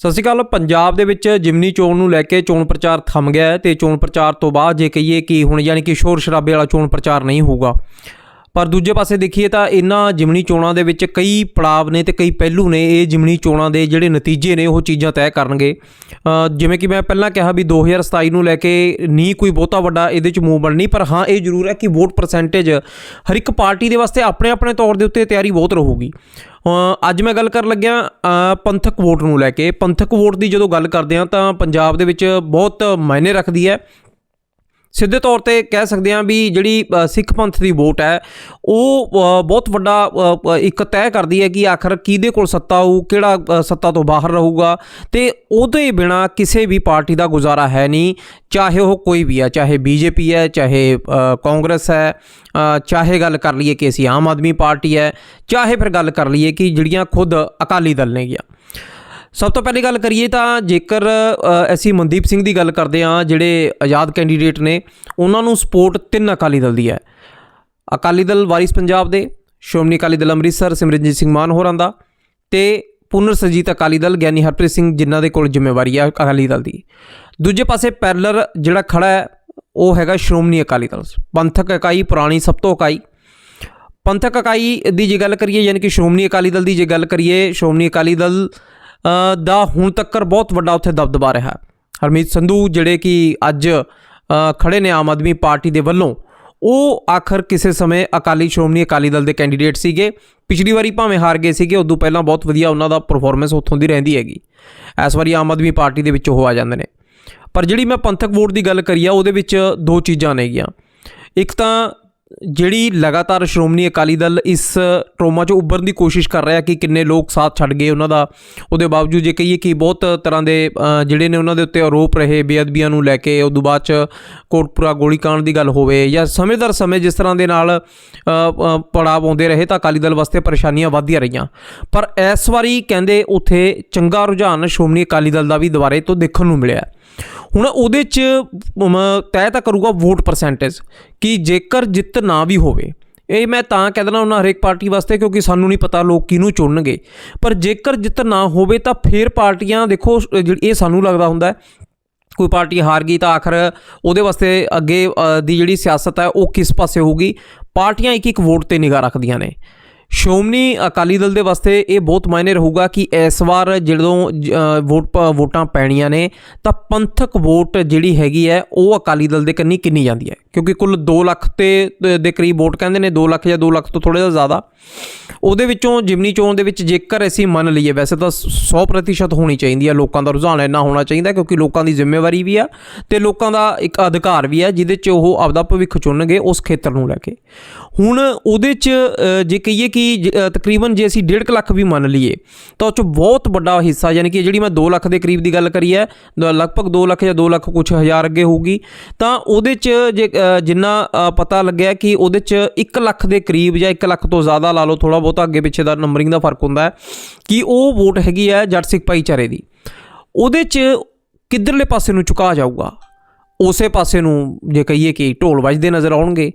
ਸਤਿ ਸ਼੍ਰੀ ਅਕਾਲ। ਪੰਜਾਬ ਦੇ ਵਿੱਚ ਜਿਮਨੀ ਚੋਣ ਨੂੰ ਲੈ ਕੇ ਚੋਣ ਪ੍ਰਚਾਰ ਥੰਮ ਗਿਆ ਹੈ ਤੇ ਚੋਣ ਪ੍ਰਚਾਰ ਤੋਂ ਬਾਅਦ ਜੇ ਕਹੀਏ ਕਿ ਹੁਣ ਯਾਨੀ ਕਿ ਸ਼ੋਰ ਸ਼ਰਾਬੇ ਵਾਲਾ ਚੋਣ ਪ੍ਰਚਾਰ ਨਹੀਂ ਹੋਊਗਾ। ਪਰ ਦੂਜੇ ਪਾਸੇ ਦੇਖੀਏ ਤਾਂ ਇਹਨਾਂ ਜਿਮਨੀ ਚੋਣਾਂ ਦੇ ਵਿੱਚ ਕਈ ਪੜਾਵ ਨੇ ਤੇ ਕਈ ਪਹਿਲੂ ਨੇ ਇਹ ਜਿਮਨੀ ਚੋਣਾਂ ਦੇ ਜਿਹੜੇ ਨਤੀਜੇ ਨੇ ਉਹ ਚੀਜ਼ਾਂ ਤੈਅ ਕਰਨਗੇ। ਜਿਵੇਂ ਕਿ ਮੈਂ ਪਹਿਲਾਂ ਕਿਹਾ ਵੀ 2027 ਨੂੰ ਲੈ ਕੇ ਨਹੀਂ ਕੋਈ ਬਹੁਤਾ ਵੱਡਾ ਇਹਦੇ ਚ ਮੂਵਮੈਂਟ ਨਹੀਂ, ਪਰ ਹਾਂ ਇਹ ਜ਼ਰੂਰ ਹੈ ਕਿ ਵੋਟ ਪਰਸੈਂਟੇਜ ਹਰ ਇੱਕ ਪਾਰਟੀ ਦੇ ਵਾਸਤੇ ਆਪਣੇ ਆਪਣੇ ਤੌਰ ਦੇ ਉੱਤੇ ਤਿਆਰੀ ਬਹੁਤ ਰਹੂਗੀ। ਅੱਜ ਮੈਂ ਗੱਲ ਕਰਨ ਲੱਗਿਆ ਪੰਥਕ ਵੋਟ ਨੂੰ ਲੈ ਕੇ। ਪੰਥਕ ਵੋਟ ਦੀ ਜਦੋਂ ਗੱਲ ਕਰਦੇ ਹਾਂ ਤਾਂ ਪੰਜਾਬ ਦੇ ਵਿੱਚ ਬਹੁਤ ਮਾਇਨੇ ਰੱਖਦੀ ਹੈ। ਸਿੱਧੇ ਤੌਰ ਤੇ ਕਹਿ ਸਕਦੇ ਹਾਂ ਵੀ ਜਿਹੜੀ ਸਿੱਖ ਪੰਥ ਦੀ ਵੋਟ ਹੈ, ਉਹ ਬਹੁਤ ਵੱਡਾ ਇੱਕ ਤੈਅ ਕਰਦੀ ਹੈ ਕਿ ਆਖਰ ਕਿਹਦੇ ਕੋਲ ਸੱਤਾ ਹੋਊ ਕਿਹੜਾ ਸੱਤਾ ਤੋਂ ਬਾਹਰ ਰਹੂਗਾ ਤੇ ਉਹਦੇ ਬਿਨਾ ਕਿਸੇ ਵੀ ਪਾਰਟੀ ਦਾ ਗੁਜ਼ਾਰਾ ਹੈ ਨਹੀਂ, ਚਾਹੇ ਉਹ ਕੋਈ ਵੀ ਹੈ, ਚਾਹੇ ਬੀਜੇਪੀ ਹੈ, ਚਾਹੇ ਕਾਂਗਰਸ ਹੈ ਚਾਹੇ ਗੱਲ ਕਰ ਲਈਏ ਕਿ ਅਸੀਂ ਆਮ ਆਦਮੀ ਪਾਰਟੀ ਹੈ, ਚਾਹੇ ਫਿਰ ਗੱਲ ਕਰ ਲਈਏ ਕਿ ਜਿਹੜੀਆਂ ਖੁਦ ਅਕਾਲੀ ਦਲ ਨੇ ਗਿਆ ਸਭ ਤੋਂ ਪਹਿਲੀ ਗੱਲ ਕਰੀਏ ਤਾਂ ਜੇਕਰ ਅਸੀਂ ਮਨਦੀਪ ਸਿੰਘ ਦੀ ਗੱਲ ਕਰਦੇ ਹਾਂ, ਜਿਹੜੇ ਆਜ਼ਾਦ ਕੈਂਡੀਡੇਟ ਨੇ, ਉਹਨਾਂ ਨੂੰ ਸਪੋਰਟ ਤਿੰਨ ਅਕਾਲੀ ਦਲ ਦੀ ਹੈ। ਅਕਾਲੀ ਦਲ ਵਾਰਿਸ ਪੰਜਾਬ ਦੇ, ਸ਼੍ਰੋਮਣੀ ਅਕਾਲੀ ਦਲ ਅੰਮ੍ਰਿਤਸਰ, ਸਿਮਰਨਜੀਤ ਸਿੰਘ ਮਾਨ ਹੋਰਾਂ ਦਾ ਤੇ ਪੁਨਰ ਸਰਜੀਤ ਅਕਾਲੀ ਦਲ ਗਿਆਨੀ ਹਰਪ੍ਰੀਤ ਸਿੰਘ, ਜਿਨ੍ਹਾਂ ਦੇ ਕੋਲ ਜ਼ਿੰਮੇਵਾਰੀ ਹੈ ਅਕਾਲੀ ਦਲ ਦੀ। ਦੂਜੇ ਪਾਸੇ ਪੈਰਲਰ ਜਿਹੜਾ ਖੜਾ ਹੈ, ਉਹ ਹੈਗਾ ਸ਼੍ਰੋਮਣੀ ਅਕਾਲੀ ਦਲ। ਪੰਥਕ ਇਕਾਈ ਪੁਰਾਣੀ ਸਭ ਤੋਂ ਇਕਾਈ। ਪੰਥਕ ਇਕਾਈ ਦੀ ਜੇ ਗੱਲ ਕਰੀਏ, ਯਾਨੀ ਕਿ ਸ਼੍ਰੋਮਣੀ ਅਕਾਲੀ ਦਲ ਦੀ ਜੇ ਗੱਲ ਕਰੀਏ, ਸ਼੍ਰੋਮਣੀ ਅਕਾਲੀ ਦਲ ਦਾ ਹੁਣ ਤੱਕਰ ਬਹੁਤ ਵੱਡਾ ਉੱਥੇ ਦਬਦਬਾ ਰਿਹਾ। ਹਰਮੀਤ ਸੰਧੂ ਜਿਹੜੇ ਕਿ ਅੱਜ ਅ, ਖੜੇ ਨੇ ਆਮ ਆਦਮੀ ਪਾਰਟੀ ਦੇ ਵੱਲੋਂ ਉਹ ਆਖਰ ਕਿਸੇ ਸਮੇਂ ਅਕਾਲੀ ਸ਼੍ਰੋਮਣੀ ਅਕਾਲੀ ਦਲ ਦੇ ਕੈਂਡੀਡੇਟ ਸੀਗੇ। ਪਿਛਲੀ ਵਾਰੀ ਭਾਵੇਂ ਹਾਰ ਗਏ ਸੀਗੇ ਉਦੋਂ ਪਹਿਲਾਂ ਬਹੁਤ ਵਧੀਆ ਉਹਨਾਂ ਦਾ ਪਰਫਾਰਮੈਂਸ ਉੱਥੋਂ ਦੀ ਰਹਿੰਦੀ ਹੈਗੀ। ਇਸ ਵਾਰੀ ਆਮ ਆਦਮੀ ਪਾਰਟੀ ਦੇ ਵਿੱਚ ਉਹ ਆ ਜਾਂਦੇ ਨੇ। ਪਰ ਜਿਹੜੀ ਮੈਂ ਪੰਥਕ ਵੋਟ ਦੀ ਗੱਲ ਕਰੀ ਆ ਉਹਦੇ ਵਿੱਚ ਦੋ ਚੀਜ਼ਾਂ ਨੇਗੀਆਂ। ਇੱਕ ਤਾਂ ਜਿਹੜੀ ਲਗਾਤਾਰ ਸ਼੍ਰੋਮਣੀ ਅਕਾਲੀ ਦਲ ਇਸ ਟਰੋਮਾ ਚੋਂ ਉੱਭਰਨ ਦੀ ਕੋਸ਼ਿਸ਼ ਕਰ ਰਿਹਾ ਕਿ ਕਿੰਨੇ ਲੋਕ ਸਾਥ ਛੱਡ ਗਏ ਉਹਨਾਂ ਦਾ, ਉਹਦੇ ਬਾਵਜੂਦ ਜੇ ਕਹੀਏ ਕਿ ਬਹੁਤ ਤਰ੍ਹਾਂ ਦੇ ਜਿਹੜੇ ਨੇ ਉਹਨਾਂ ਦੇ ਉੱਤੇ ਆਰੋਪ ਰਹੇ, ਬੇਅਦਬੀਆਂ ਨੂੰ ਲੈ ਕੇ, ਉਦੋਂ ਬਾਅਦ ਚ ਕੋਟਪੁਰਾ ਗੋਲੀकांड ਦੀ ਗੱਲ ਹੋਵੇ ਜਾਂ ਸਮੇਂ-ਦਰ ਸਮੇਂ ਜਿਸ ਤਰ੍ਹਾਂ ਦੇ ਨਾਲ ਪੜਾਅ ਆਉਂਦੇ ਰਹੇ ਤਾਂ ਅਕਾਲੀ ਦਲ ਵਾਸਤੇ ਪਰੇਸ਼ਾਨੀਆਂ ਵੱਧਦੀਆਂ ਰਹੀਆਂ। ਪਰ ਇਸ ਵਾਰੀ ਕਹਿੰਦੇ ਉੱਥੇ ਚੰਗਾ ਰੁਝਾਨ ਸ਼੍ਰੋਮਣੀ ਅਕਾਲੀ ਦਲ ਦਾ ਵੀ ਦੁਬਾਰੇ ਤੋਂ ਦੇਖਣ ਨੂੰ ਮਿਲਿਆ। ਹੁਣ ਉਹਦੇ ਚ ਮ, ਤੈਅ ਤਾਂ ਕਰੂਗਾ ਵੋਟ ਪਰਸੈਂਟੇਜ ਕਿ ਜੇਕਰ ਜਿੱਤ ਨਾ ਵੀ ਹੋਵੇ। ਇਹ ਮੈਂ ਤਾਂ ਕਹਿ ਦਿੰਦਾ ਉਹਨਾਂ ਹਰੇਕ ਪਾਰਟੀ ਵਾਸਤੇ ਕਿਉਂਕਿ ਸਾਨੂੰ ਨਹੀਂ ਪਤਾ ਲੋਕ ਕਿਹਨੂੰ ਚੁਣਨਗੇ। ਪਰ ਜੇਕਰ ਜਿੱਤ ਨਾ ਹੋਵੇ ਤਾਂ ਫਿਰ ਪਾਰਟੀਆਂ ਦੇਖੋ ਜਿਹੜੀ ਇਹ ਸਾਨੂੰ ਲੱਗਦਾ ਹੁੰਦਾ ਕੋਈ ਪਾਰਟੀ ਹਾਰ ਗਈ ਤਾਂ ਆਖਰ ਉਹਦੇ ਵਾਸਤੇ ਅੱਗੇ ਦੀ ਜਿਹੜੀ ਸਿਆਸਤ ਹੈ ਉਹ ਕਿਸ ਪਾਸੇ ਹੋਊਗੀ? ਪਾਰਟੀਆਂ ਇੱਕ ਇੱਕ ਵੋਟ ਤੇ ਨਿਗਾਹ ਰੱਖਦੀਆਂ ਨੇ। ਸ਼੍ਰੋਮਣੀ ਅਕਾਲੀ ਦਲ ਦੇ ਵਾਸਤੇ ਇਹ ਬਹੁਤ ਮਾਇਨੇ ਰਹੂਗਾ ਕਿ ਇਸ ਵਾਰ ਜਦੋਂ ਜ- ਵੋਟ ਪ- ਵੋਟਾਂ ਪੈਣੀਆਂ ਨੇ, ਤਾਂ ਪੰਥਕ ਵੋਟ ਜਿਹੜੀ ਹੈਗੀ ਹੈ, ਉਹ ਅਕਾਲੀ ਦਲ ਦੇ ਕੰਨੀ ਕਿੰਨੀ ਜਾਂਦੀ ਹੈ? ਕਿਉਂਕਿ ਕੁੱਲ 2 ਲੱਖ ਤੇ ਦੇ ਕਰੀਬ ਵੋਟ ਕਹਿੰਦੇ ਨੇ 2 ਲੱਖ ਜਾਂ 2 ਲੱਖ ਤੋਂ ਥੋੜਾ ਜਿਹਾ ਜ਼ਿਆਦਾ। ਉਹਦੇ ਵਿੱਚੋਂ ਜਿਮਨੀ ਚੋਣ ਦੇ ਵਿੱਚ ਜੇਕਰ ਅਸੀਂ ਮੰਨ ਲਈਏ, ਵੈਸੇ ਤਾਂ 100% ਹੋਣੀ ਚਾਹੀਦੀ ਹੈ ਲੋਕਾਂ ਦਾ ਰੁਝਾਨ ਇੰਨਾ ਹੋਣਾ ਚਾਹੀਦਾ, ਕਿਉਂਕਿ ਲੋਕਾਂ ਦੀ ਜ਼ਿੰਮੇਵਾਰੀ ਵੀ ਆ ਤੇ ਲੋਕਾਂ ਦਾ ਇੱਕ ਅਧਿਕਾਰ ਵੀ ਆ, ਜਿਹਦੇ 'ਚ ਉਹ ਆਪਦਾ ਭਵਿੱਖ ਚੁਣਨਗੇ ਉਸ ਖੇਤਰ ਨੂੰ ਲੈ ਕੇ। ਹੁਣ ਉਹਦੇ 'ਚ ਜੇ ਕਹੀਏ ਕਿ ਜ- ਤਕਰੀਬਨ ਜੇ ਅਸੀਂ 1.5 ਲੱਖ ਵੀ ਮੰਨ ਲਈਏ, ਤਾਂ ਉਹ 'ਚ ਬਹੁਤ ਵੱਡਾ ਹਿੱਸਾ, ਯਾਨੀ ਕਿ ਜਿਹੜੀ ਮੈਂ 2 ਲੱਖ ਦੇ ਕਰੀਬ ਦੀ ਗੱਲ ਕਰੀ ਹੈ ਲਗਭਗ 2 ਲੱਖ ਜਾਂ 2 ਲੱਖ ਕੁਝ ਹਜ਼ਾਰ ਅੱਗੇ ਹੋਊਗੀ, ਤਾਂ ਉਹਦੇ 'ਚ ਜੇ ਜਿੰਨਾ ਪਤਾ ਲੱਗਿਆ ਕਿ ਉਹਦੇ 'ਚ 1 ਲੱਖ ਦੇ ਕਰੀਬ ਜਾਂ 1 ਲੱਖ ਤੋਂ ਜ਼ਿਆਦਾ ਲਾ ਲਓ ਥੋੜਾ ਬਹੁਤਾ ਅੱਗੇ ਪਿੱਛੇ ਦਾ ਨੰਬਰਿੰਗ ਦਾ ਫ਼ਰਕ ਹੁੰਦਾ ਹੈ, ਕਿ ਉਹ ਵੋਟ ਹੈਗੀ ਹੈ ਜੱਟ ਸਿੱਖ ਭਾਈਚਾਰੇ ਦੀ। ਉਹਦੇ 'ਚ ਕਿੱਧਰਲੇ ਪਾਸੇ ਨੂੰ ਚੁਕਾ ਜਾਊਗਾ? ਉਸੇ ਪਾਸੇ ਨੂੰ ਜੇ ਕਹੀਏ ਕਿ ਢੋਲ ਵੱਜਦੇ ਨਜ਼ਰ ਆਉਣਗੇ।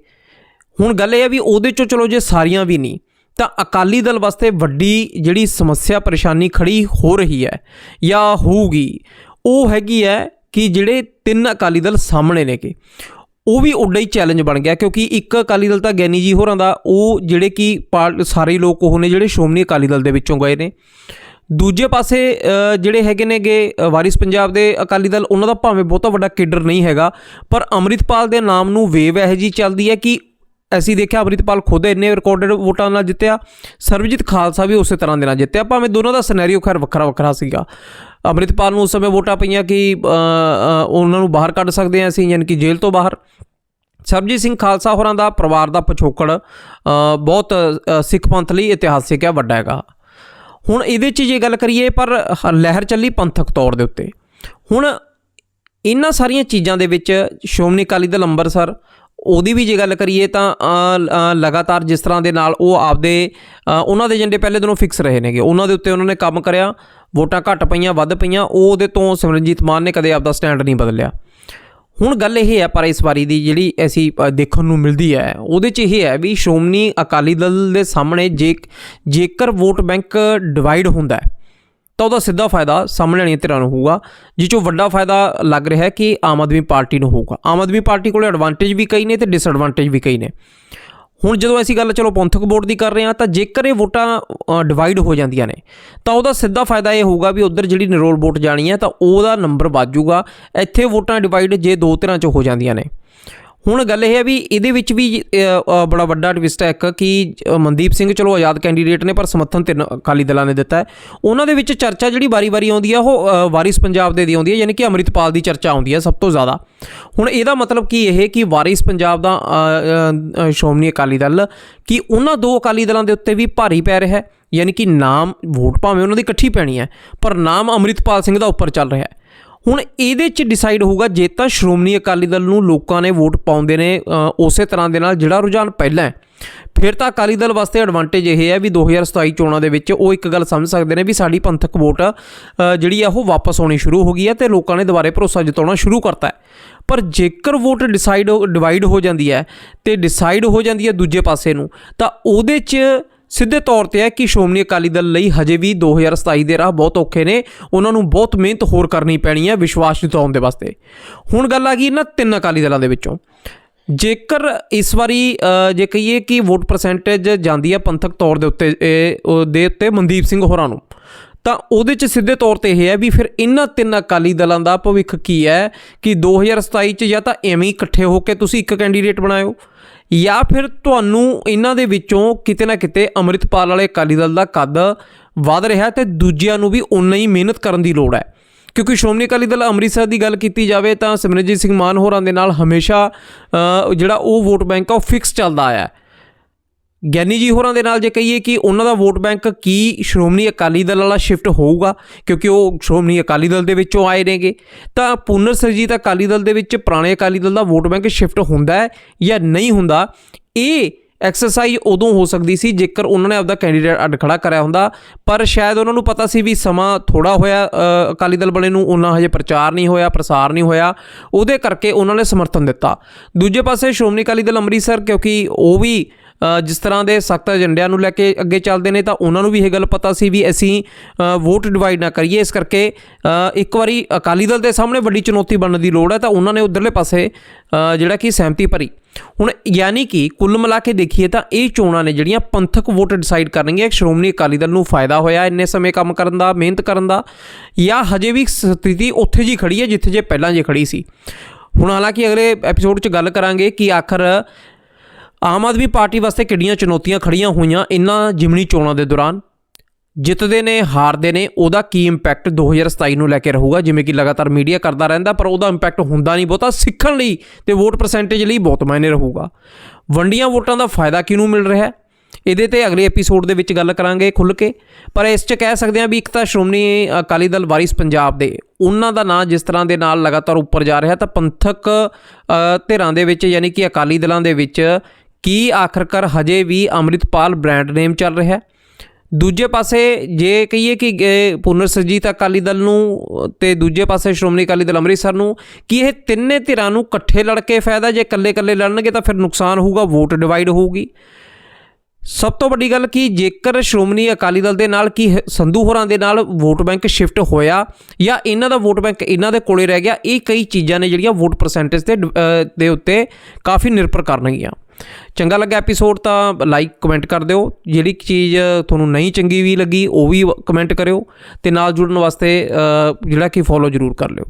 ਹੁਣ ਗੱਲ ਇਹ ਹੈ ਵੀ ਉਹਦੇ ਚੋਂ ਚਲੋ ਜੇ ਸਾਰੀਆਂ ਵੀ ਨਹੀਂ, ਤਾਂ ਅਕਾਲੀ ਦਲ ਵਾਸਤੇ ਵੱਡੀ ਜਿਹੜੀ ਸਮੱਸਿਆ ਪਰੇਸ਼ਾਨੀ ਖੜੀ ਹੋ ਰਹੀ ਹੈ ਜਾਂ ਹੋਊਗੀ, ਉਹ ਹੈਗੀ ਹੈ ਕਿ ਜਿਹੜੇ ਤਿੰਨ ਅਕਾਲੀ ਦਲ ਸਾਹਮਣੇ ਨੇਗੇ। ਉਹ ਵੀ ਉੱਡਾ ਹੀ ਚੈਲੰਜ ਬਣ ਗਿਆ ਕਿਉਂਕਿ ਇੱਕ ਅਕਾਲੀ ਦਲ ਤਾਂ ਗਿਆਨੀ ਜੀ ਹੋਰਾਂ ਦਾ, ਉਹ ਜਿਹੜੇ ਕਿ ਪਾਰ- ਸਾਰੇ ਲੋਕ ਉਹ ਨੇ ਜਿਹੜੇ ਸ਼੍ਰੋਮਣੀ ਅਕਾਲੀ ਦਲ ਦੇ ਵਿੱਚੋਂ ਗਏ ਨੇ। ਦੂਜੇ ਪਾਸੇ ਜਿਹੜੇ ਹੈਗੇ ਨੇਗੇ ਵਾਰਿਸ ਪੰਜਾਬ ਦੇ ਅਕਾਲੀ ਦਲ, ਉਹਨਾਂ ਦਾ ਭਾਵੇਂ ਬਹੁਤਾ ਵੱਡਾ ਕੇਡਰ ਨਹੀਂ ਹੈਗਾ, ਪਰ ਅੰਮ੍ਰਿਤਪਾਲ ਦੇ ਨਾਮ ਨੂੰ ਵੇਵ ਇਹੋ ਜੀ ਚੱਲਦੀ ਹੈ ਕਿ ਅਸੀਂ ਦੇਖਿਆ ਅੰਮ੍ਰਿਤਪਾਲ ਖੁਦ ਇੰਨੇ ਰਿਕਾਰਡਡ ਵੋਟਾਂ ਨਾਲ ਜਿੱਤਿਆ, ਸਰਬਜੀਤ ਖਾਲਸਾ ਵੀ ਉਸੇ ਤਰ੍ਹਾਂ ਦੇ ਨਾਲ ਜਿੱਤਿਆ, ਭਾਵੇਂ ਦੋਨਾਂ ਦਾ ਸਿਨੈਰੀਓ ਖੈਰ ਵੱਖਰਾ ਵੱਖਰਾ ਸੀਗਾ। ਅੰਮ੍ਰਿਤਪਾਲ ਨੂੰ ਉਸ ਸਮੇਂ ਵੋਟਾਂ ਪਈਆਂ ਕਿ ਉਹਨਾਂ ਨੂੰ ਬਾਹਰ ਕੱਢ ਸਕਦੇ ਹਾਂ ਅਸੀਂ, ਯਾਨੀ ਕਿ ਜੇਲ੍ਹ ਤੋਂ ਬਾਹਰ। ਸਰਬਜੀਤ ਸਿੰਘ ਖਾਲਸਾ ਹੋਰਾਂ ਦਾ ਪਰਿਵਾਰ ਦਾ ਪਿਛੋਕੜ ਬਹੁਤ ਸਿੱਖ ਪੰਥ ਲਈ ਇਤਿਹਾਸਿਕ ਹੈ, ਵੱਡਾ ਹੈਗਾ। ਹੁਣ ਇਹਦੇ 'ਚ ਜੇ ਗੱਲ ਕਰੀਏ, ਪਰ ਲਹਿਰ ਚੱਲੀ ਪੰਥਕ ਤੌਰ ਦੇ ਉੱਤੇ। ਹੁਣ ਇਹਨਾਂ ਸਾਰੀਆਂ ਚੀਜ਼ਾਂ ਦੇ ਵਿੱਚ ਸ਼੍ਰੋਮਣੀ ਅਕਾਲੀ ਦਲ ਅੰਮ੍ਰਿਤਸਰ ਉਹਦੀ ਵੀ ਜੇ ਗੱਲ ਕਰੀਏ ਤਾਂ ਲਗਾਤਾਰ ਜਿਸ ਤਰ੍ਹਾਂ ਦੇ ਨਾਲ ਉਹ ਆਪਦੇ ਉਹਨਾਂ ਦੇ ਏਜੰਡੇ ਪਹਿਲੇ ਦਿਨੋਂ ਫਿਕਸ ਰਹੇ ਨੇਗੇ। ਉਹਨਾਂ ਦੇ ਉੱਤੇ ਉਹਨਾਂ ਨੇ ਕੰਮ ਕਰਿਆ, ਵੋਟਾਂ ਘੱਟ ਪਈਆਂ, ਵੱਧ ਪਈਆਂ, ਉਹ ਉਹਦੇ ਤੋਂ ਸਿਮਰਨਜੀਤ ਮਾਨ ਨੇ ਕਦੇ ਆਪਦਾ ਸਟੈਂਡ ਨਹੀਂ ਬਦਲਿਆ। ਹੁਣ ਗੱਲ ਇਹ ਹੈ, ਪਰ ਇਸ ਵਾਰੀ ਦੀ ਜਿਹੜੀ ਅਸੀਂ ਦੇਖਣ ਨੂੰ ਮਿਲਦੀ ਹੈ, ਉਹਦੇ 'ਚ ਇਹ ਹੈ ਵੀ ਸ਼੍ਰੋਮਣੀ ਅਕਾਲੀ ਦਲ ਦੇ ਸਾਹਮਣੇ ਜੇ, ਜੇਕਰ ਵੋਟ ਬੈਂਕ ਡਿਵਾਈਡ ਹੁੰਦਾ ਹੈ ਤਾਂ ਉਹਦਾ ਸਿੱਧਾ ਫਾਇਦਾ ਸਾਹਮਣੇ ਵਾਲੀਆਂ ਧਿਰਾਂ ਨੂੰ ਹੋਊਗਾ ਜਿਸ ਚੋਂ ਵੱਡਾ ਫਾਇਦਾ ਲੱਗ ਰਿਹਾ ਹੈ ਕਿ ਆਮ ਆਦਮੀ ਪਾਰਟੀ ਨੂੰ ਹੋਊਗਾ। ਆਮ ਆਦਮੀ ਪਾਰਟੀ ਕੋਲੇ ਐਡਵਾਂਟੇਜ ਵੀ ਕਈ ਨੇ ਤੇ ਡਿਸਐਡਵਾਂਟੇਜ ਵੀ ਕਈ ਨੇ। ਹੁਣ ਜਦੋਂ ਅਸੀਂ ਗੱਲ ਚਲੋ ਪੰਥਕ ਵੋਟ ਦੀ ਕਰ ਰਹੇ ਹਾਂ, ਤਾਂ ਜੇਕਰ ਇਹ ਵੋਟਾਂ ਡਿਵਾਈਡ ਹੋ ਜਾਂਦੀਆਂ ਨੇ, ਤਾਂ ਉਹਦਾ ਸਿੱਧਾ ਫਾਇਦਾ ਇਹ ਹੋਊਗਾ ਵੀ ਉਧਰ ਜਿਹੜੀ ਨਿਰੋਲ ਵੋਟ ਜਾਣੀ ਹੈ, ਤਾਂ ਉਹਦਾ ਨੰਬਰ ਵੱਧ ਜਾਊਗਾ। ਇੱਥੇ ਵੋਟਾਂ ਡਿਵਾਈਡ ਜੇ ਦੋ ਧਿਰਾਂ 'ਚ ਹੋ ਜਾਂਦੀਆਂ ਨੇ। ਹੁਣ ਗੱਲ ਇਹ ਹੈ ਵੀ ਇਹਦੇ ਵਿੱਚ ਵੀ ਬੜਾ ਵੱਡਾ ਟਵਿਸਟ ਹੈ ਇੱਕ ਕਿ ਮਨਦੀਪ ਸਿੰਘ ਚਲੋ ਆਜ਼ਾਦ ਕੈਂਡੀਡੇਟ ਨੇ ਪਰ ਸਮਰਥਨ ਤਿੰਨ ਅਕਾਲੀ ਦਲਾਂ ਨੇ ਦਿੱਤਾ ਹੈ। ਉਹਨਾਂ ਦੇ ਵਿੱਚ ਚਰਚਾ ਜਿਹੜੀ ਵਾਰੀ-ਵਾਰੀ ਆਉਂਦੀ ਹੈ ਉਹ ਵਾਰਿਸ ਪੰਜਾਬ ਦੇ ਦੀ ਆਉਂਦੀ ਹੈ ਯਾਨੀ ਕਿ ਅੰਮ੍ਰਿਤਪਾਲ ਦੀ ਚਰਚਾ ਆਉਂਦੀ ਹੈ ਸਭ ਤੋਂ ਜ਼ਿਆਦਾ। ਹੁਣ ਇਹਦਾ ਮਤਲਬ ਕੀ ਇਹ ਕਿ ਵਾਰਿਸ ਪੰਜਾਬ ਦਾ ਅ, ਸ਼੍ਰੋਮਣੀ ਅਕਾਲੀ ਦਲ ਕਿ ਉਹਨਾਂ ਦੋ ਅਕਾਲੀ ਦਲਾਂ ਦੇ ਉੱਤੇ ਵੀ ਭਾਰੀ ਪੈ ਰਿਹਾ ਹੈ ਯਾਨੀ ਕਿ ਨਾਮ ਵੋਟ ਭਾਵੇਂ ਉਹਨਾਂ ਦੀ ਇਕੱਠੀ ਪੈਣੀ ਹੈ ਪਰ ਨਾਮ ਅੰਮ੍ਰਿਤਪਾਲ ਸਿੰਘ ਦਾ ਉੱਪਰ ਚੱਲ ਰਿਹਾ ਹੈ। ਹੁਣ ਇਹਦੇ 'ਚ ਡਿਸਾਈਡ ਹੋਊਗਾ, ਜੇ ਤਾਂ ਸ਼੍ਰੋਮਣੀ ਅਕਾਲੀ ਦਲ ਨੂੰ ਲੋਕਾਂ ਨੇ ਵੋਟ ਪਾਉਂਦੇ ਨੇ ਉਸੇ ਤਰ੍ਹਾਂ ਦੇ ਨਾਲ ਜਿਹੜਾ ਰੁਝਾਨ ਪਹਿਲਾਂ ਫਿਰ ਤਾਂ ਅਕਾਲੀ ਦਲ ਵਾਸਤੇ ਐਡਵਾਂਟੇਜ ਇਹ ਹੈ ਵੀ 2027 ਚੋਣਾਂ ਦੇ ਵਿੱਚ ਉਹ ਇੱਕ ਗੱਲ ਸਮਝ ਸਕਦੇ ਨੇ ਵੀ ਸਾਡੀ ਪੰਥਕ ਵੋਟ ਜਿਹੜੀ ਆ ਉਹ ਵਾਪਸ ਆਉਣੀ ਸ਼ੁਰੂ ਹੋ ਗਈ ਹੈ ਤੇ ਲੋਕਾਂ ਨੇ ਦੁਬਾਰੇ ਭਰੋਸਾ ਜਤਾਉਣਾ ਸ਼ੁਰੂ ਕਰਤਾ ਹੈ। ਪਰ ਜੇਕਰ ਵੋਟ ਡਿਸਾਈਡ ਡਿਵਾਈਡ ਹੋ ਜਾਂਦੀ ਹੈ ਤੇ ਡਿਸਾਈਡ ਹੋ ਜਾਂਦੀ ਹੈ ਦੂਜੇ ਪਾਸੇ ਨੂੰ, ਤਾਂ ਉਹਦੇ 'ਚ ਸਿੱਧੇ ਤੌਰ ਤੇ ਹੈ ਕਿ ਸ਼੍ਰੋਮਣੀ ਅਕਾਲੀ ਦਲ ਲਈ ਹਜੇ ਵੀ 2027 ਦੇ ਰਾਹ ਬਹੁਤ ਔਖੇ ਨੇ। ਉਹਨਾਂ ਨੂੰ ਬਹੁਤ ਮਿਹਨਤ ਹੋਰ ਕਰਨੀ ਪੈਣੀ ਹੈ ਵਿਸ਼ਵਾਸ ਜਿਤਾਉਣ ਦੇ ਵਾਸਤੇ। ਹੁਣ ਗੱਲ ਆ ਗਈ ਨਾ ਤਿੰਨ ਅਕਾਲੀ ਦਲਾਂ ਦੇ ਵਿੱਚੋਂ। ਜੇਕਰ ਇਸ ਵਾਰੀ ਜੇ ਕਹੀਏ ਕਿ ਵੋਟ ਪਰਸੈਂਟੇਜ ਜਾਂਦੀ ਹੈ ਪੰਥਕ ਤੌਰ ਦੇ ਉੱਤੇ ਦੇ ਉੱਤੇ ਮਨਦੀਪ ਸਿੰਘ ਹੋਰਾਂ ਨੂੰ, ਤਾਂ ਉਹਦੇ 'ਚ ਸਿੱਧੇ ਤੌਰ ਤੇ ਇਹ ਹੈ ਵੀ ਫਿਰ ਇਹਨਾਂ ਤਿੰਨ ਅਕਾਲੀ ਦਲਾਂ ਦਾ ਭਵਿੱਖ ਕੀ ਹੈ ਕਿ 2027 'ਚ ਜਾਂ ਤਾਂ ਐਵੇਂ ਹੀ ਇਕੱਠੇ ਹੋ ਕੇ ਤੁਸੀਂ ਇੱਕ ਕੈਂਡੀਡੇਟ ਬਣਾਇਓ। ਜਾਂ ਫਿਰ ਤੁਹਾਨੂੰ ਇਹਨਾਂ ਦੇ ਵਿੱਚੋਂ ਕਿਤੇ ਨਾ ਕਿਤੇ ਅੰਮ੍ਰਿਤਪਾਲ ਵਾਲੇ ਅਕਾਲੀ ਦਲ ਦਾ ਕੱਦ ਵਧ ਰਿਹਾ ਤੇ ਦੂਜਿਆਂ ਨੂੰ ਵੀ ਉਨਾ ਹੀ ਮਿਹਨਤ ਕਰਨ ਦੀ ਲੋੜ ਹੈ। ਕਿਉਂਕਿ ਸ਼੍ਰੋਮਣੀ ਅਕਾਲੀ ਦਲ ਅੰਮ੍ਰਿਤਸਰ ਦੀ ਗੱਲ ਕੀਤੀ ਜਾਵੇ ਤਾਂ ਸਿਮਰਨਜੀਤ ਸਿੰਘ ਮਾਨ ਹੋਰਾਂ ਦੇ ਨਾਲ ਹਮੇਸ਼ਾ ਜਿਹੜਾ ਉਹ ਵੋਟ ਬੈਂਕ ਆ, ਉਹ ਫਿਕਸ ਚੱਲਦਾ ਆਇਆ ਹੈ। ਗਿਆਨੀ ਜੀ ਹੋਰਾਂ ਦੇ ਨਾਲ ਜੇ ਕਹੀਏ ਕਿ ਉਹਨਾਂ ਦਾ ਵੋਟ ਬੈਂਕ ਕੀ ਸ਼੍ਰੋਮਣੀ ਅਕਾਲੀ ਦਲ ਵਾਲਾ ਸ਼ਿਫਟ ਹੋਊਗਾ, ਕਿਉਂਕਿ ਉਹ ਸ਼੍ਰੋਮਣੀ ਅਕਾਲੀ ਦਲ ਦੇ ਵਿੱਚੋਂ ਆਏ ਨੇਗੇ, ਤਾਂ ਪੂਨਰ ਸਰਜੀਤ ਅਕਾਲੀ ਦਲ ਦੇ ਵਿੱਚ ਪੁਰਾਣੇ ਅਕਾਲੀ ਦਲ ਦਾ ਵੋਟ ਬੈਂਕ ਸ਼ਿਫਟ ਹੁੰਦਾ ਹੈ ਜਾਂ ਨਹੀਂ ਹੁੰਦਾ, ਇਹ ਐਕਸਰਸਾਈਜ਼ ਉਦੋਂ ਹੋ ਸਕਦੀ ਸੀ ਜੇਕਰ ਉਹਨਾਂ ਨੇ ਆਪਦਾ ਕੈਂਡੀਡੇਟ ਅੱਡ ਖੜਾ ਕਰਿਆ ਹੁੰਦਾ, ਪਰ ਸ਼ਾਇਦ ਉਹਨਾਂ ਨੂੰ ਪਤਾ ਸੀ ਵੀ ਸਮਾਂ ਥੋੜਾ ਹੋਇਆ ਅਕਾਲੀ ਦਲ ਬਣੇ ਨੂੰ, ਉਹਨਾਂ ਹਜੇ ਪ੍ਰਚਾਰ ਨਹੀਂ ਹੋਇਆ, ਪ੍ਰਸਾਰ ਨਹੀਂ ਹੋਇਆ, ਉਹਦੇ ਕਰਕੇ ਉਹਨਾਂ ਨੇ ਸਮਰਥਨ ਦਿੱਤਾ। ਦੂਜੇ ਪਾਸੇ ਸ਼੍ਰੋਮਣੀ ਅਕਾਲੀ ਦਲ ਅੰਮ੍ਰਿਤਸਰ, ਕਿਉਂਕਿ ਉਹ ਵੀ ਜਿਸ ਤਰ੍ਹਾਂ ਦੇ ਸਖਤ ਏਜੰਡਿਆਂ ਨੂੰ ਲੈ ਕੇ ਅੱਗੇ ਚੱਲਦੇ ਨੇ, ਤਾਂ ਉਹਨਾਂ ਨੂੰ ਵੀ ਇਹ ਗੱਲ ਪਤਾ ਸੀ ਵੀ ਅਸੀਂ ਵੋਟ ਡਿਵਾਈਡ ਨਾ ਕਰੀਏ। ਇਸ ਕਰਕੇ ਇੱਕ ਵਾਰੀ ਅਕਾਲੀ ਦਲ ਦੇ ਸਾਹਮਣੇ ਵੱਡੀ ਚੁਣੌਤੀ ਬਣਨ ਦੀ ਲੋੜ ਹੈ, ਤਾਂ ਉਹਨਾਂ ਨੇ ਉਧਰਲੇ ਪਾਸੇ ਜਿਹੜਾ ਕਿ ਸਹਿਮਤੀ ਭਰੀ। ਹੁਣ ਯਾਨੀ ਕਿ ਕੁੱਲ ਮਿਲਾ ਕੇ ਦੇਖੀਏ, ਤਾਂ ਇਹ ਚੋਣਾਂ ਨੇ ਜਿਹੜੀਆਂ ਪੰਥਕ ਵੋਟ ਡਿਸਾਈਡ ਕਰਨਗੀਆਂ ਸ਼੍ਰੋਮਣੀ ਅਕਾਲੀ ਦਲ ਨੂੰ ਫਾਇਦਾ ਹੋਇਆ ਇੰਨੇ ਸਮੇਂ ਕੰਮ ਕਰਨ ਦਾ, ਮਿਹਨਤ ਕਰਨ ਦਾ, ਜਾਂ ਹਜੇ ਵੀ ਸਥਿਤੀ ਉੱਥੇ ਜੀ ਖੜੀ ਹੈ ਜਿੱਥੇ ਜੇ ਪਹਿਲਾਂ ਜੇ ਖੜੀ ਸੀ। ਹੁਣ ਹਾਲਾਂਕਿ ਅਗਲੇ ਐਪੀਸੋਡ 'ਚ ਗੱਲ ਕਰਾਂਗੇ ਕਿ ਆਖਰ ਆਮ ਆਦਮੀ ਪਾਰਟੀ ਵਾਸਤੇ ਕਿੱਡੀਆਂ ਚੁਣੌਤੀਆਂ ਖੜੀਆਂ ਹੋਈਆਂ ਇਨ੍ਹਾਂ ਜਿਮਨੀ ਚੋਣਾਂ ਦੇ ਦੌਰਾਨ? ਜਿੱਤਦੇ ਨੇ, ਹਾਰਦੇ ਨੇ, ਉਹਦਾ ਕੀ ਇੰਪੈਕਟ 2027 ਨੂੰ ਲੈ ਕੇ ਰਹੂਗਾ? ਜਿਵੇਂ ਕਿ ਲਗਾਤਾਰ ਮੀਡੀਆ ਕਰਦਾ ਰਹਿੰਦਾ, ਪਰ ਉਹਦਾ ਇੰਪੈਕਟ ਹੁੰਦਾ ਨਹੀਂ ਬਹੁਤਾ। ਸਿੱਖਣ ਲਈ ਤੇ ਵੋਟ ਪਰਸੈਂਟੇਜ ਲਈ ਬਹੁਤ ਮਾਇਨੇ ਰਹੂਗਾ। ਵੰਡੀਆਂ ਵੋਟਾਂ ਦਾ ਫਾਇਦਾ ਕਿਹਨੂੰ ਮਿਲ ਰਿਹਾ ਹੈ? ਇਹਦੇ ਤੇ ਅਗਲੇ ਐਪੀਸੋਡ ਦੇ ਵਿੱਚ ਗੱਲ ਕਰਾਂਗੇ ਖੁੱਲ ਕੇ। ਪਰ ਇਸ 'ਚ ਕਹਿ ਸਕਦੇ ਹਾਂ ਵੀ ਇੱਕ ਤਾਂ ਸ਼੍ਰੋਮਣੀ ਅਕਾਲੀ ਦਲ ਵਾਰਿਸ ਪੰਜਾਬ ਦੇ, ਉਹਨਾਂ ਦਾ ਨਾਂ ਜਿਸ ਤਰ੍ਹਾਂ ਦੇ ਨਾਲ ਲਗਾਤਾਰ ਉੱਪਰ ਜਾ ਰਿਹਾ ਤਾਂ ਪੰਥਕ ਧਿਰਾਂ ਦੇ ਵਿੱਚ, ਯਾਨੀ ਕਿ ਅਕਾਲੀ ਦਲਾਂ ਦੇ ਵਿੱਚ ਕੀ ਆਖਰਕਾਰ ਹਜੇ ਵੀ ਅੰਮ੍ਰਿਤਪਾਲ ਬ੍ਰਾਂਡ ਨੇਮ ਚੱਲ ਰਿਹਾ? ਹੈ ਦੂਜੇ ਪਾਸੇ ਜੇ ਕਹੀਏ ਕਿ ਇਹ ਪੁਨਰ ਸਰਜੀਤ ਅਕਾਲੀ ਦਲ ਨੂੰ ਤੇ ਦੂਜੇ ਪਾਸੇ ਸ਼੍ਰੋਮਣੀ ਅਕਾਲੀ ਦਲ ਅੰਮ੍ਰਿਤਸਰ ਨੂੰ, ਕੀ ਇਹ ਤਿੰਨੇ ਧਿਰਾਂ ਨੂੰ ਇਕੱਠੇ ਲੜ ਕੇ ਫਾਇਦਾ? ਜੇ ਇਕੱਲੇ-ਇਕੱਲੇ ਲੜਨਗੇ ਤਾਂ ਫਿਰ ਨੁਕਸਾਨ ਹੋਊਗਾ, ਵੋਟ ਡਿਵਾਈਡ ਹੋਊਗੀ। ਸਭ ਤੋਂ ਵੱਡੀ ਗੱਲ ਕਿ, ਜੇਕਰ ਸ਼੍ਰੋਮਣੀ ਅਕਾਲੀ ਦਲ ਦੇ ਨਾਲ ਕੀ ਸੰਧੂ ਹੋਰਾਂ ਦੇ ਨਾਲ ਵੋਟ ਬੈਂਕ ਸ਼ਿਫਟ ਹੋਇਆ ਜਾਂ ਇਹਨਾਂ ਦਾ ਵੋਟ ਬੈਂਕ ਇਹਨਾਂ ਦੇ ਕੋਲੇ ਰਹਿ ਗਿਆ, ਇਹ ਕਈ ਚੀਜ਼ਾਂ ਨੇ ਜਿਹੜੀਆਂ ਵੋਟ ਪਰਸੈਂਟੇਜ ਤੇ ਡ- ਦੇ ਉੱਤੇ ਕਾਫੀ ਨਿਰਭਰ ਕਰਨਗੀਆਂ। ਚੰਗਾ ਲੱਗਾ ਐਪੀਸੋਡ ਤਾਂ ਲਾਈਕ ਕਮੈਂਟ ਕਰ ਦਿਓ। ਜਿਹੜੀ ਚੀਜ਼ ਤੁਹਾਨੂੰ ਨਹੀਂ ਚੰਗੀ ਵੀ ਲੱਗੀ, ਉਹ ਵੀ ਕਮੈਂਟ ਕਰਿਓ ਤੇ ਨਾਲ ਜੁੜਨ ਵਾਸਤੇ ਜਿਹੜਾ ਕਿ ਫੋਲੋ ਜ਼ਰੂਰ ਕਰ ਲਿਓ।